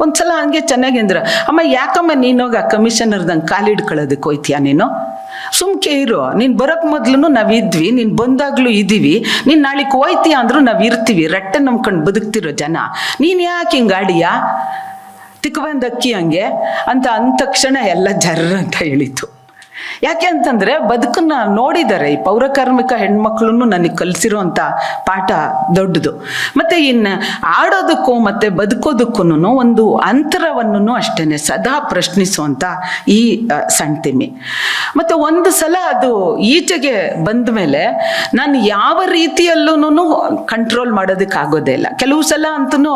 ಒಂದ್ಸಲ ಹಂಗೆ ಚೆನ್ನಾಗಿ ಅಂದ್ರೆ, ಅಮ್ಮ, ಯಾಕಮ್ಮ ನೀನೋಗ ಕಮಿಷನರ್ದಂಗೆ ಕಾಲಿಡ್ಕೊಳ್ಳೋದಕ್ಕೆ ಹೋಯ್ತೀಯ ನೀನು? ಸುಮ್ಕೆ ಇರು. ನೀನು ಬರೋಕ್ ಮೊದ್ಲು ನಾವಿದ್ವಿ, ನೀನು ಬಂದಾಗಲೂ ಇದೀವಿ. ನೀನು ನಾಳೆಗೆ ಹೋಯ್ತೀಯ ಅಂದ್ರೂ ನಾವು ಇರ್ತೀವಿ ರಟ್ಟೆ ನಂಬ್ಕೊಂಡು ಬದುಕ್ತಿರೋ ಜನ. ನೀನು ಯಾಕೆ ಹಿಂಗೆ ಆಡಿಯಾ ಬಂದಕ್ಕಿ ಹಂಗೆ ಅಂತ ಅಂದ ತಕ್ಷಣ ಎಲ್ಲ ಜರ್ರ ಅಂತ ಹೇಳಿತು. ಯಾಕೆ ಅಂತಂದ್ರೆ ಬದುಕನ್ನ ನೋಡಿದ್ದಾರೆ ಈ ಪೌರಕಾರ್ಮಿಕ ಹೆಣ್ಮಕ್ಳು ನನಗೆ ಕಲಿಸಿರುವಂತ ಪಾಠ ದೊಡ್ಡದು. ಮತ್ತೆ ಇನ್ನು ಆಡೋದಕ್ಕೂ ಮತ್ತೆ ಬದುಕೋದಕ್ಕೂ ಒಂದು ಅಂತರವನ್ನು ಅಷ್ಟೇನೆ ಸದಾ ಪ್ರಶ್ನಿಸುವಂತ ಈ ಸಣ್ತಿಮಿ ಮತ್ತೆ ಒಂದು ಸಲ ಅದು ಈಚೆಗೆ ಬಂದ ಮೇಲೆ ನಾನು ಯಾವ ರೀತಿಯಲ್ಲೂ ಕಂಟ್ರೋಲ್ ಮಾಡೋದಕ್ಕೆ ಆಗೋದೇ ಇಲ್ಲ. ಕೆಲವು ಸಲ ಅಂತೂ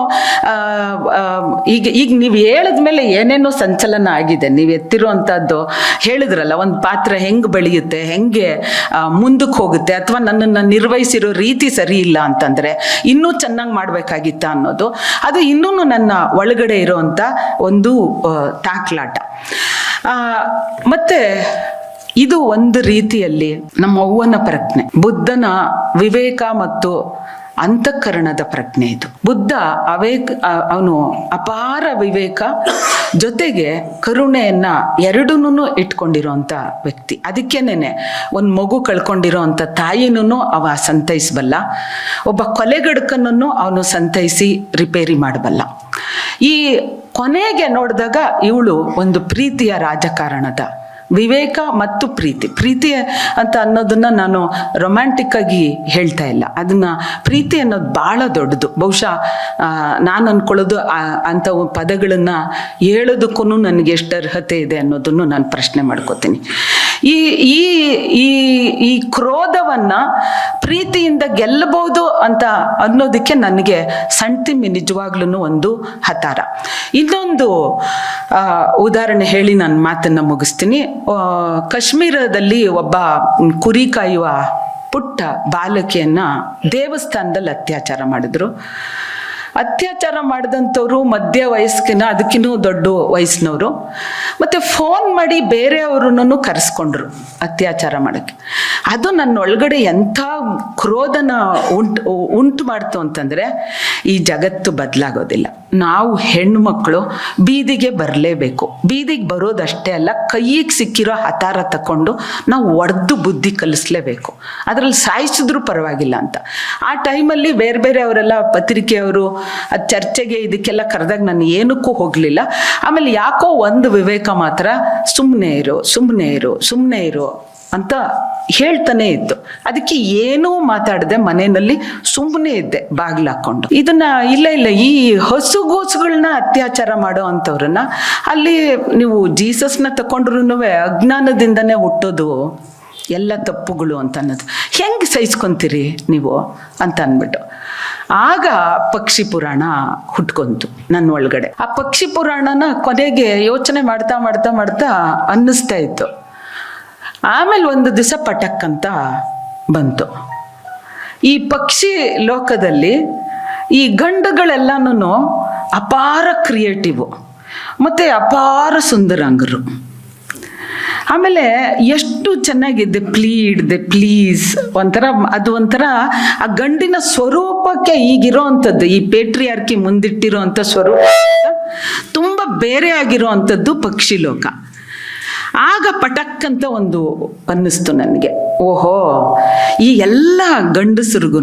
ಈಗ ಈಗ ನೀವು ಹೇಳಿದ್ಮೇಲೆ ಏನೇನೋ ಸಂಚಲನ ಆಗಿದೆ, ನೀವು ಎತ್ತಿರುವಂಥದ್ದು ಹೇಳಿದ್ರಲ್ಲ, ಒಂದು ಪಾತ್ರ ಹೆಂಗೆ ಬೆಳೆಯುತ್ತೆ, ಹೆಂಗೆ ಮುಂದಕ್ಕೆ ಹೋಗುತ್ತೆ ಅಥವಾ ನನ್ನನ್ನು ನಿರ್ವಹಿಸಿರೋ ರೀತಿ ಸರಿ ಇಲ್ಲ ಅಂತಂದ್ರೆ ಇನ್ನೂ ಚೆನ್ನಾಗಿ ಮಾಡಬೇಕಾಗಿತ್ತ ಅನ್ನೋದು. ಅದು ಇನ್ನೂ ನನ್ನ ಒಳಗಡೆ ಇರೋವಂಥ ಒಂದು ತಾಕ್ಲಾಟ ಮತ್ತೆ ಇದು ಒಂದು ರೀತಿಯಲ್ಲಿ ನಮ್ಮ ಅವ್ವನ ಪ್ರಜ್ಞೆ. ಬುದ್ಧನ ವಿವೇಕ ಮತ್ತು ಅಂತಃಕರಣದ ಪ್ರಜ್ಞೆ ಇದು. ಬುದ್ಧ ಅವೇಕ್ ಅವನು ಅಪಾರ ವಿವೇಕ, ಜೊತೆಗೆ ಕರುಣೆಯನ್ನ ಎರಡನ್ನೂ ಇಟ್ಕೊಂಡಿರುವಂತ ವ್ಯಕ್ತಿ. ಅದಕ್ಕೇನೆ ಒಂದು ಮಗು ಕಳ್ಕೊಂಡಿರೋಂಥ ತಾಯಿನೂ ಅವ ಸಂತೈಸಬಲ್ಲ, ಒಬ್ಬ ಕೊಲೆಗಡಕನನ್ನು ಅವನು ಸಂತೈಸಿ ರಿಪೇರಿ ಮಾಡಬಲ್ಲ. ಈ ಕೊನೆಗೆ ನೋಡಿದಾಗ ಇವಳು ಒಂದು ಪ್ರೀತಿಯ ರಾಜಕಾರಣದ ವಿವೇಕ ಮತ್ತು ಪ್ರೀತಿ. ಪ್ರೀತಿ ಅಂತ ಅನ್ನೋದನ್ನ ನಾನು ರೊಮ್ಯಾಂಟಿಕ್ ಆಗಿ ಹೇಳ್ತಾ ಇಲ್ಲ. ಅದನ್ನ ಪ್ರೀತಿ ಅನ್ನೋದು ಬಹಳ ದೊಡ್ಡದು. ಬಹುಶಃ ನಾನು ಅನ್ಕೊಳ್ಳೋದು ಅಂತ ಪದಗಳನ್ನ ಹೇಳೋದಕ್ಕೂ ನನಗೆ ಎಷ್ಟು ಅರ್ಹತೆ ಇದೆ ಅನ್ನೋದನ್ನು ನಾನು ಪ್ರಶ್ನೆ ಮಾಡ್ಕೋತೀನಿ. ಈ ಈ ಈ ಈ ಕ್ರೋಧವನ್ನ ಪ್ರೀತಿಯಿಂದ ಗೆಲ್ಲಬಹುದು ಅಂತ ಅನ್ನೋದಕ್ಕೆ ನನಗೆ ಸಣ್ತಿಮ್ಮಿ ನಿಜವಾಗ್ಲೂ ಒಂದು ಹತಾರ. ಇನ್ನೊಂದು ಉದಾಹರಣೆ ಹೇಳಿ ನಾನು ಮಾತನ್ನ ಮುಗಿಸ್ತೀನಿ. ಕಾಶ್ಮೀರದಲ್ಲಿ ಒಬ್ಬ ಕುರಿ ಕಾಯುವ ಪುಟ್ಟ ಬಾಲಕಿಯನ್ನ ದೇವಸ್ಥಾನದಲ್ಲಿ ಅತ್ಯಾಚಾರ ಮಾಡಿದ್ರು. ಅತ್ಯಾಚಾರ ಮಾಡಿದಂಥವ್ರು ಮಧ್ಯ ವಯಸ್ಕಿನ ಅದಕ್ಕಿನ್ನೂ ದೊಡ್ಡ ವಯಸ್ಸಿನವರು. ಮತ್ತೆ ಫೋನ್ ಮಾಡಿ ಬೇರೆಯವ್ರನ್ನೂ ಕರೆಸ್ಕೊಂಡ್ರು ಅತ್ಯಾಚಾರ ಮಾಡಕ್ಕೆ. ಅದು ನನ್ನ ಒಳಗಡೆ ಎಂಥ ಕ್ರೋಧನ ಉಂಟು ಉಂಟು ಮಾಡ್ತು ಅಂತಂದ್ರೆ, ಈ ಜಗತ್ತು ಬದಲಾಗೋದಿಲ್ಲ. ನಾವು ಹೆಣ್ಣುಮಕ್ಕಳು ಬೀದಿಗೆ ಬರಲೇಬೇಕು. ಬೀದಿಗೆ ಬರೋದಷ್ಟೇ ಅಲ್ಲ ಕೈಯಿಗೆ ಸಿಕ್ಕಿರೋ ಹತಾರ ತಕೊಂಡು ನಾವು ಒಡೆದು ಬುದ್ಧಿ ಕಲಿಸ್ಲೇಬೇಕು. ಅದರಲ್ಲಿ ಸಾಯಿಸಿದ್ರು ಪರವಾಗಿಲ್ಲ ಅಂತ. ಆ ಟೈಮಲ್ಲಿ ಬೇರೆ ಬೇರೆ ಅವರೆಲ್ಲ ಪತ್ರಿಕೆಯವರು ಅದು ಚರ್ಚೆಗೆ ಇದಕ್ಕೆಲ್ಲ ಕರೆದಾಗ ನಾನು ಏನಕ್ಕೂ ಹೋಗಲಿಲ್ಲ. ಆಮೇಲೆ ಯಾಕೋ ಒಂದು ವಿವೇಕ ಮಾತ್ರ ಸುಮ್ಮನೆ ಇರು ಸುಮ್ಮನೆ ಇರು ಸುಮ್ಮನೆ ಇರು ಅಂತ ಹೇಳ್ತಾನೆ ಇತ್ತು. ಅದಕ್ಕೆ ಏನೂ ಮಾತಾಡದೆ ಮನೆಯಲ್ಲಿ ಸುಮ್ಮನೆ ಇದ್ದೆ, ಬಾಗಿಲು ಹಾಕೊಂಡು ಇದನ್ನ ಇಲ್ಲ ಇಲ್ಲ, ಈ ಹಸುಗೂಸುಗಳನ್ನ ಅತ್ಯಾಚಾರ ಮಾಡೋ ಅಂಥವ್ರನ್ನ ಅಲ್ಲಿ ನೀವು ಜೀಸಸ್ನ ತಕೊಂಡ್ರು ಅಜ್ಞಾನದಿಂದನೇ ಹುಟ್ಟೋದು ಎಲ್ಲ ತಪ್ಪುಗಳು ಅಂತ ಅನ್ನೋದು. ಹೆಂಗೆ ಸಹಿಸ್ಕೊಂತೀರಿ ನೀವು ಅಂತ ಅಂದ್ಬಿಟ್ಟು. ಆಗ ಪಕ್ಷಿ ಪುರಾಣ ಹುಟ್ಕೊಂತು ನನ್ನ ಒಳಗಡೆ. ಆ ಪಕ್ಷಿ ಪುರಾಣನ ಕೊನೆಗೆ ಯೋಚನೆ ಮಾಡ್ತಾ ಮಾಡ್ತಾ ಮಾಡ್ತಾ ಅನ್ನಿಸ್ತಾ ಇತ್ತು. ಆಮೇಲೆ ಒಂದು ದಿವಸ ಪಟಕ್ ಅಂತ ಬಂತು. ಈ ಪಕ್ಷಿ ಲೋಕದಲ್ಲಿ ಈ ಗಂಡುಗಳೆಲ್ಲನೂ ಅಪಾರ ಕ್ರಿಯೇಟಿವ್ ಮತ್ತು ಅಪಾರ ಸುಂದರಾಂಗರು. ಆಮೇಲೆ ಎಷ್ಟು ಚೆನ್ನಾಗಿದೆ ಪ್ಲೀಡ್ ದೆ ಪ್ಲೀಸ್ ಒಂಥರ, ಅದು ಒಂಥರ ಆ ಗಂಡಿನ ಸ್ವರೂಪಕ್ಕೆ ಈಗಿರೋ ಅಂಥದ್ದು, ಈ ಪೇಟ್ರಿಯಾರ್ಕಿ ಮುಂದಿಟ್ಟಿರೋ ಅಂಥ ಸ್ವರೂಪ, ತುಂಬ ಬೇರೆ ಆಗಿರೋ ಪಕ್ಷಿ ಲೋಕ. ಆಗ ಪಟಕ್ ಅಂತ ಒಂದು ಅನ್ನಿಸ್ತು ನನಗೆ. ಓಹೋ, ಈ ಎಲ್ಲ ಗಂಡಸರಿಗೂ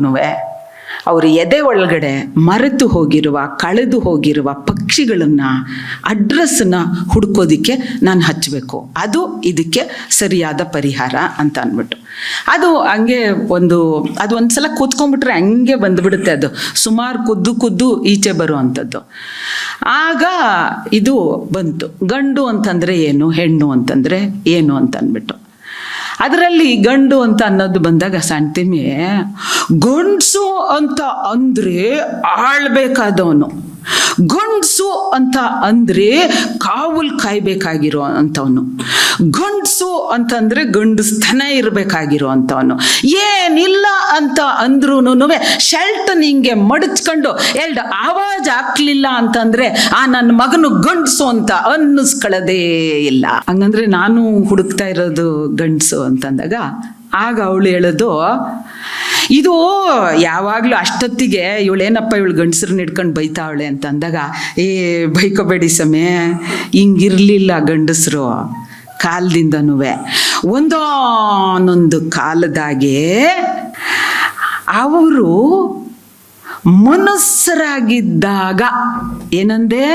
ಅವ್ರ ಎದೆ ಒಳಗಡೆ ಮರೆತು ಹೋಗಿರುವ, ಕಳೆದು ಹೋಗಿರುವ ಪಕ್ಷಿಗಳನ್ನು ಅಡ್ರೆಸ್ನ ಹುಡ್ಕೋದಿಕ್ಕೆ ನಾನು ಹಚ್ಚಬೇಕು ಅದು ಇದಕ್ಕೆ ಸರಿಯಾದ ಪರಿಹಾರ ಅಂತ ಅಂದ್ಬಿಟ್ಟು ಅದು ಹಂಗೆ ಒಂದು, ಅದು ಒಂದ್ಸಲ ಕೂತ್ಕೊಂಡ್ಬಿಟ್ರೆ ಹಂಗೆ ಬಂದ್ಬಿಡುತ್ತೆ ಅದು. ಸುಮಾರು ಕುದ್ದು ಕುದ್ದು ಈಚೆ ಬರುವಂಥದ್ದು. ಆಗ ಇದು ಬಂತು. ಗಂಡು ಅಂತಂದರೆ ಏನು, ಹೆಣ್ಣು ಅಂತಂದರೆ ಏನು ಅಂತ ಅಂದ್ಬಿಟ್ಟು ಅದರಲ್ಲಿ ಗಂಡು ಅಂತ ಅನ್ನೋದು ಬಂದಾಗ ಸಣ್ತಿಮೆ ಗಂಡ್ಸು ಅಂತ ಅಂದರೆ ಆಳ್ಬೇಕಾದವನು. ಗಂಡ್ಸು ಅಂತ ಅಂದ್ರೆ ಕಾವಲ್ ಕಾಯ್ಬೇಕಾಗಿರೋ ಅಂಥವನು ಗಂಡ್ಸು ಅಂತಂದ್ರೆ ಗಂಡಸ್ತನ ಇರಬೇಕಾಗಿರೋ ಅಂತವನು. ಏನಿಲ್ಲ ಅಂತ ಅಂದ್ರೂ ಶೆಲ್ಟ್ ನಿಂಗೆ ಮಡಚ್ಕೊಂಡು ಎರಡು ಆವಾಜ್ ಹಾಕ್ಲಿಲ್ಲ ಅಂತಂದ್ರೆ ಆ ನನ್ನ ಮಗನು ಗಂಡ್ಸು ಅಂತ ಅನ್ನಿಸ್ಕೊಳ್ಳದೇ ಇಲ್ಲ. ಹಂಗಂದ್ರೆ ನಾನು ಹುಡುಕ್ತಾ ಇರೋದು ಗಂಡ್ಸು ಅಂತಂದಾಗ ಆಗ ಅವಳು ಹೇಳೋದು, ಇದು ಯಾವಾಗಲೂ ಅಷ್ಟೊತ್ತಿಗೆ ಇವಳೇನಪ್ಪ ಇವಳು ಗಂಡಸ್ರನ್ನ ಹಿಡ್ಕೊಂಡು ಬೈತಾವಳೆ? ಅಂತ ಅಂದಾಗ, ಏ, ಬೈಕೋಬೇಡಿ ಸಮೇ ಹಿಂಗಿರ್ಲಿಲ್ಲ ಗಂಡಸರು ಕಾಲದಿಂದನೂ ಒಂದೊಂದು ಕಾಲದಾಗೆ ಅವರು ಮನಸ್ಸರಾಗಿದ್ದಾಗ ಏನಂದೆ?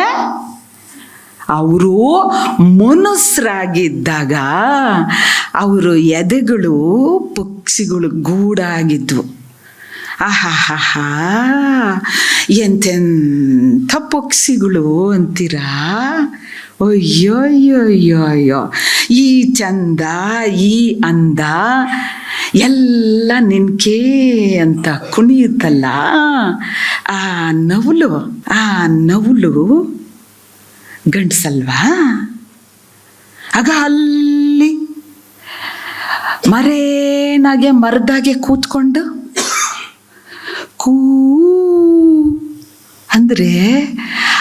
ಅವರು ಮನುಸ್ರಾಗಿದ್ದಾಗ ಅವರು ಎದೆಗಳು ಪಕ್ಷಿಗಳು ಗೂಡಾಗಿದ್ವು. ಆಹಾಹಾಹಾ, ಎಂತೆಂಥ ಪಕ್ಷಿಗಳು ಅಂತೀರಾ? ಅಯ್ಯೋ ಅಯ್ಯೋ ಅಯ್ಯೋ ಅಯ್ಯೋ ಈ ಚಂದ, ಈ ಅಂದ, ಎಲ್ಲ ನಿನ್ಕೇ ಅಂತ ಕುಣಿಯುತ್ತಲ್ಲ? ಆ ನವಲು, ಆ ನವುಲು ಗಂಡ್ಸಲ್ವಾ? ಆಗ ಅಲ್ಲಿ ಮರೇನಾಗೆ ಮರದಾಗೆ ಕೂತ್ಕೊಂಡು ಕೂ ಅಂದರೆ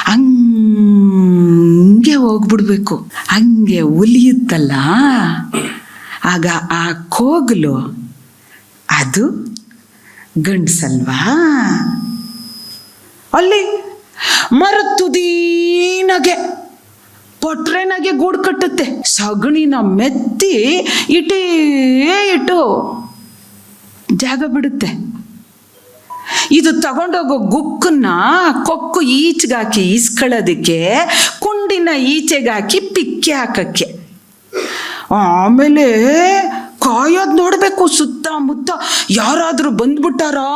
ಹಂಗೆ ಹೋಗ್ಬಿಡ್ಬೇಕು. ಹಂಗೆ ಉಲಿಯುತ್ತಲ್ಲ. ಆಗ ಆ ಕೋಗಲು, ಅದು ಗಂಡಸಲ್ವಾ? ಅಲ್ಲಿ ಮರ ತುದೀನಾಗೆ ಪೊಟ್ರೆನಾಗೆ ಗೂಡು ಕಟ್ಟುತ್ತೆ. ಸಗಣಿನ ಮೆತ್ತಿ ಇಟೇ ಇಟ್ಟು ಜಾಗ ಬಿಡುತ್ತೆ. ಇದು ತಗೊಂಡೋಗೋ ಗುಕ್ಕನ್ನ ಕೊಕ್ಕು ಈಚೆಗಾಕಿ ಈಸ್ಕೊಳ್ಳೋದಕ್ಕೆ, ಕುಂಡಿನ ಈಚೆಗಾಕಿ ಪಿಕ್ಕೆ ಹಾಕಕ್ಕೆ. ಆಮೇಲೆ ಕಾಯೋದು ನೋಡಬೇಕು ಸುತ್ತಮುತ್ತ. ಯಾರಾದರೂ ಬಂದ್ಬಿಟ್ಟಾರಾ?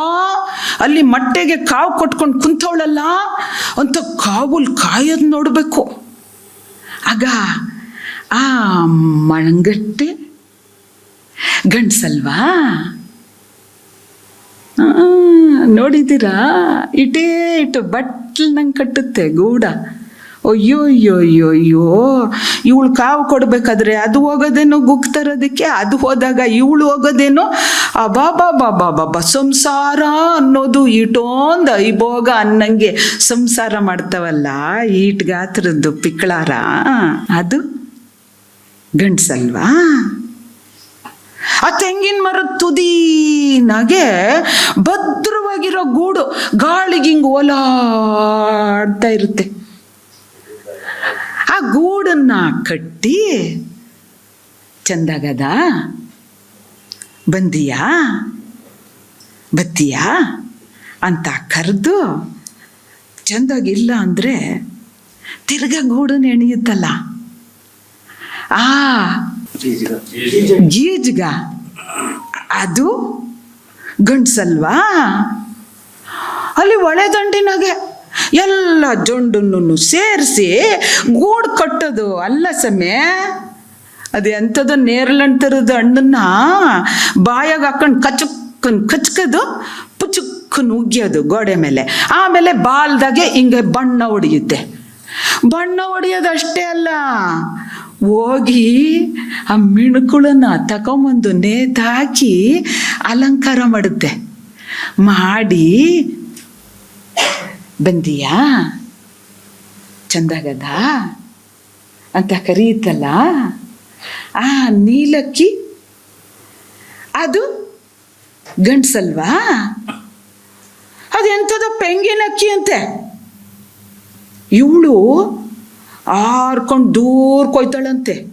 ಅಲ್ಲಿ ಮಟ್ಟೆಗೆ ಕಾವು ಕೊಟ್ಕೊಂಡು ಕುಂತವಳಲ್ಲ? ಅಂತ ಕಾವುಲ್ ಕಾಯೋದು ನೋಡಬೇಕು. ಆಗ ಆ ಮಣಂಗಟ್ಟೆ ಗಂಡ್ಸಲ್ವಾ? ನೋಡಿದ್ದೀರಾ? ಇಟೇ ಇಟ್ಟು ಬಟ್ಲಂಗೆ ಕಟ್ಟುತ್ತೆ ಗೂಡ. ಅಯ್ಯೋ ಅಯ್ಯೋ ಅಯ್ಯೋ ಅಯ್ಯೋ ಇವಳು ಕಾವು ಕೊಡ್ಬೇಕಾದ್ರೆ ಅದು ಹೋಗೋದೇನೋ ಗುಕ್ ತರೋದಕ್ಕೆ, ಅದು ಹೋದಾಗ ಇವಳು ಹೋಗೋದೇನೋ ಅಬಾಬಾ ಬಾಬಾ ಬಾಬಾ ಸಂಸಾರ ಅನ್ನೋದು ಇಟೊಂದು ಐಭೋಗ ಅನ್ನಂಗೆ ಸಂಸಾರ ಮಾಡ್ತಾವಲ್ಲ ಈಟ್ ಗಾತ್ರದ್ದು ಪಿಕ್ಳಾರ. ಅದು ಗಂಡ್ಸಲ್ವಾ? ಆ ತೆಂಗಿನ ಮರದ ತುದೀನಾಗೆ ಭದ್ರವಾಗಿರೋ ಗೂಡು ಗಾಳಿಗಿಂಗ್ ಹಿಂಗೆ ಓಲಾಡ್ತಾ ಇರುತ್ತೆ. ಆ ಗೂಡನ್ನ ಕಟ್ಟಿ ಚಂದಾಗದ? ಬಂದಿಯಾ? ಬತ್ತೀಯಾ? ಅಂತ ಕರೆದು ಚೆಂದಾಗಿಲ್ಲ ಅಂದರೆ ತಿರ್ಗ ಗೂಡು ನೆನೆಯುತ್ತಲ್ಲ ಆ ಗೀಜ್ಗ ಅದು ಗಂಡ್ಸಲ್ವಾ? ಅಲ್ಲಿ ಒಳೆದಂಡಿನಾಗೆ ಎಲ್ಲ ಜೊಂಡನ್ನು ಸೇರಿಸಿ ಗೂಡು ಕಟ್ಟೋದು. ಅಲ್ಲ ಸಮಯ ಅದು ಎಂಥದ್ದು ನೇರಳಂತರದ ಹಣ್ಣನ್ನ ಬಾಯಾಗ ಹಾಕೊಂಡು ಕಚುಕ್ಕನ್ ಕಚ್ಕೋದು ಪುಚುಕ್ಕನ್ ಉಗ್ಯೋದು ಗೋಡೆ ಮೇಲೆ. ಆಮೇಲೆ ಬಾಲ್ದಾಗೆ ಹಿಂಗೆ ಬಣ್ಣ ಹೊಡೆಯುತ್ತೆ ಬಣ್ಣ ಹೊಡೆಯೋದು ಅಷ್ಟೇ ಅಲ್ಲ, ಹೋಗಿ ಆ ಮಿಣುಕುಳನ್ನ ತಗೊಂಬಂದು ನೇತಾಕಿ ಅಲಂಕಾರ ಮಾಡುತ್ತೆ. ಮಾಡಿ ಬಂದೀಯಾ? ಚಂದಾಗದ? ಅಂತ ಕರೀತಲ್ಲ? ಆ ನೀಲಕ್ಕಿ? ಅದು ಗಂಡ್ಸಲ್ವಾ? ಅದೆಂಥದ ಪೆಂಗಿನಕ್ಕಿ ಅಂತೆ. ಇವಳು ಆರ್ಕೊಂಡು ದೂರ ಕೊಯ್ತಾಳಂತೆ,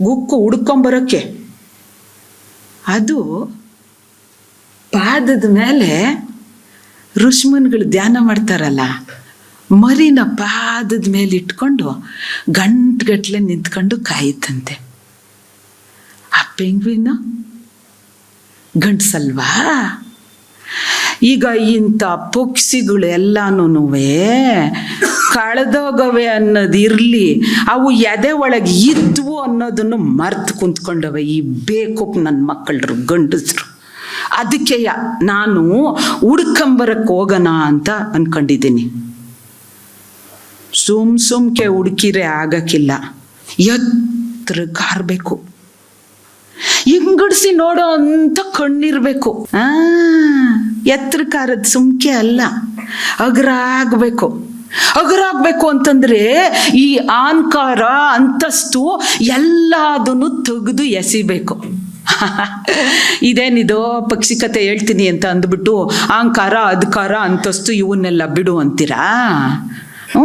ಗುಕ್ಕು ಹುಡ್ಕೊಂಬರಕ್ಕೆ. ಅದು ಪಾದದ ಮೇಲೆ ಋಷಿಮನ್ಗಳು ಧ್ಯಾನ ಮಾಡ್ತಾರಲ್ಲ, ಮರಿನ ಪಾದದ ಮೇಲೆ ಇಟ್ಕೊಂಡು ಗಂಟುಗಟ್ಲೆ ನಿಂತ್ಕೊಂಡು ಕಾಯಿತಂತೆ ಆ ಪೆಂಗ್ವಿನ ಗಂಟ್ಸಲ್ವಾ ಈಗ ಇಂಥ ಪಕ್ಷಿಗಳು ಎಲ್ಲಾನು ಕಳೆದೋಗವೆ ಅನ್ನೋದು ಇರಲಿ, ಅವು ಎದೆ ಒಳಗೆ ಇದ್ವು ಅನ್ನೋದನ್ನು ಮರ್ತು ಕುಂತ್ಕೊಂಡವೆ ಈ ಬೇಕು ನನ್ನ ಮಕ್ಕಳರು, ಗಂಡಸರು. ಅದಕ್ಕೆ ನಾನು ಹುಡ್ಕಂಬರಕ್ಕೆ ಹೋಗೋಣ ಅಂತ ಅನ್ಕೊಂಡಿದ್ದೀನಿ. ಸುಮ್ ಸುಮ್ಕೆ ಹುಡುಕಿರೆ ಆಗಕ್ಕಿಲ್ಲ. ಎತ್ರ ಕಾರ್ಬೇಕು. ಹಿಂಗಡಿಸಿ ನೋಡೋ ಅಂತ ಕಣ್ಣಿರ್ಬೇಕು. ಆ ಎತ್ತರಕಾರದ ಸುಮ್ಕೆ ಅಲ್ಲ. ಅಗ್ರ ಆಗಬೇಕು. ಅಗ್ರ ಆಗ್ಬೇಕು ಅಂತಂದ್ರೆ ಈ ಆನ್ಕಾರ ಅಂತಸ್ತು ಎಲ್ಲದನ್ನು ತೆಗೆದು ಎಸಿಬೇಕು. ಇದೇನಿದು ಪಕ್ಷಿ ಕತೆ ಹೇಳ್ತೀನಿ ಅಂತ ಅಂದ್ಬಿಟ್ಟು, ಅಹಂಕಾರ, ಅಧಿಕಾರ ಅಂತಸ್ತು ಇವನ್ನೆಲ್ಲ ಬಿಡು ಅಂತೀರಾ? ಹ್ಞೂ,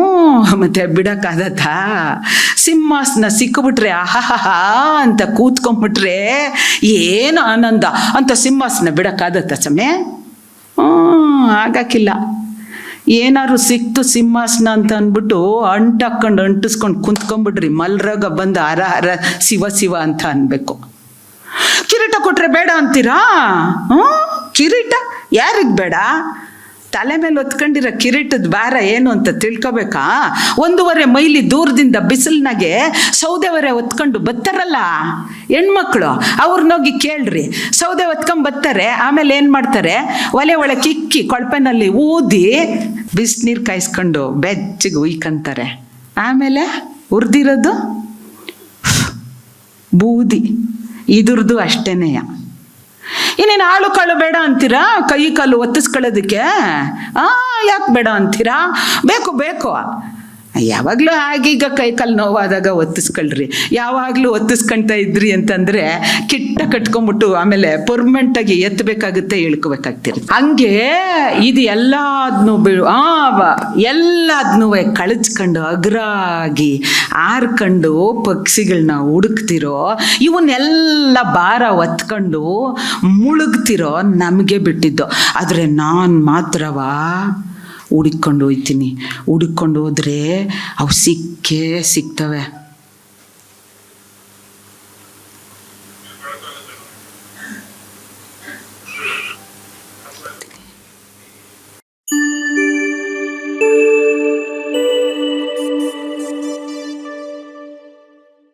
ಮತ್ತೆ ಬಿಡಕ್ಕಾಗತ್ತ? ಸಿಂಹಾಸನ ಸಿಕ್ಕಿಬಿಟ್ರೆ ಆಹಾಹಾ ಅಂತ ಕೂತ್ಕೊಂಡ್ಬಿಟ್ರೆ ಏನು ಆನಂದ? ಅಂತ ಸಿಂಹಾಸನ ಬಿಡಕ್ಕಾಗತ್ತ ಸಮಯ ಹ್ಞೂ, ಆಗಕ್ಕಿಲ್ಲ. ಏನಾದ್ರು ಸಿಕ್ತು ಸಿಂಹಾಸನ ಅಂತ ಅಂದ್ಬಿಟ್ಟು ಅಂಟಾಕೊಂಡು ಅಂಟಿಸ್ಕೊಂಡು ಕುಂತ್ಕೊಂಡ್ಬಿಡ್ರಿ ಮಲ್ರಾಗ ಬಂದು ಹರ ಹರ ಶಿವ ಶಿವ ಅಂತ ಅನ್ಬೇಕು. ಕಿರೀಟ ಕೊಟ್ರೆ ಬೇಡ ಅಂತೀರಾ? ಹ್ಞೂ? ಕಿರೀಟ? ಯಾರಿಗೆ ಬೇಡ? ತಲೆ ಮೇಲೆ ಹೊತ್ಕೊಂಡಿರೋ ಕಿರೀಟದ ಭಾರ ಏನು ಅಂತ ತಿಳ್ಕೊಬೇಕಾ? ಒಂದೂವರೆ ಮೈಲಿ ದೂರದಿಂದ ಬಿಸಿಲಿನಾಗೆ ಸೌದೆವರೆ ಹೊತ್ಕೊಂಡು ಬರ್ತಾರಲ್ಲ ಹೆಣ್ಮಕ್ಳು ಅವ್ರನ್ನೋಗಿ ಕೇಳ್ರಿ. ಸೌದೆ ಹೊತ್ಕೊಂಡ್ ಬರ್ತಾರೆ, ಆಮೇಲೆ ಏನು ಮಾಡ್ತಾರೆ? ಒಲೆ ಒಳಗೆ ಕಿಕ್ಕಿ ಕೊಳಪೆನಲ್ಲಿ ಊದಿ ಬಿಸಿನೀರು ಕಾಯಿಸ್ಕೊಂಡು ಬೆಚ್ಚಿಗೆ ಉಯ್ಕಂತಾರೆ. ಆಮೇಲೆ ಹುರಿದಿರೋದು ಬೂದಿ. ಇದ್ರದ್ದು ಅಷ್ಟೇನೆಯ. ಇನ್ನೇನು ಆಳು ಕಾಳು ಬೇಡ ಅಂತೀರಾ? ಕೈ ಕಾಲು ಒತ್ತಿಸ್ಕೊಳ್ಳೋದಕ್ಕೆ? ಆ, ಯಾಕೆ ಬೇಡ ಅಂತೀರಾ? ಬೇಕು ಬೇಕು. ಯಾವಾಗಲೂ ಆಗೀಗ ಕೈ ಕಾಲು ನೋವಾದಾಗ ಒತ್ತಿಸ್ಕೊಳ್ರಿ. ಯಾವಾಗಲೂ ಒತ್ತಿಸ್ಕೊಳ್ತಾ ಇದ್ರಿ ಅಂತಂದ್ರೆ ಕಿಟ್ಟ ಕಟ್ಕೊಂಬಿಟ್ಟು ಆಮೇಲೆ ಪರ್ಮನೆಂಟಾಗಿ ಎತ್ತಬೇಕಾಗುತ್ತೆ ಇಳ್ಕೋಬೇಕಾಗ್ತಿರಿ ಹಂಗೆ ಇದು ಎಲ್ಲದನ್ನು ಬಿಡು ಆ ಎಲ್ಲದನ್ನೂ ಕಳಚ್ಕೊಂಡು ಅಗ್ರಾಗಿ ಆರ್ಕೊಂಡು ಪಕ್ಷಿಗಳನ್ನ ಹುಡುಕ್ತಿರೋ, ಇವನ್ನೆಲ್ಲ ಭಾರ ಒತ್ಕೊಂಡು ಮುಳುಗ್ತಿರೋ ನಮಗೆ ಬಿಟ್ಟಿದ್ದು. ಆದರೆ ನಾನು ಮಾತ್ರವಾ? ಹುಡುಕೊಂಡು ಹೋಯ್ತೀನಿ ಹುಡುಕೊಂಡು ಹೋದ್ರೆ ಅವು ಸಿಕ್ಕೇ ಸಿಗ್ತವೆ.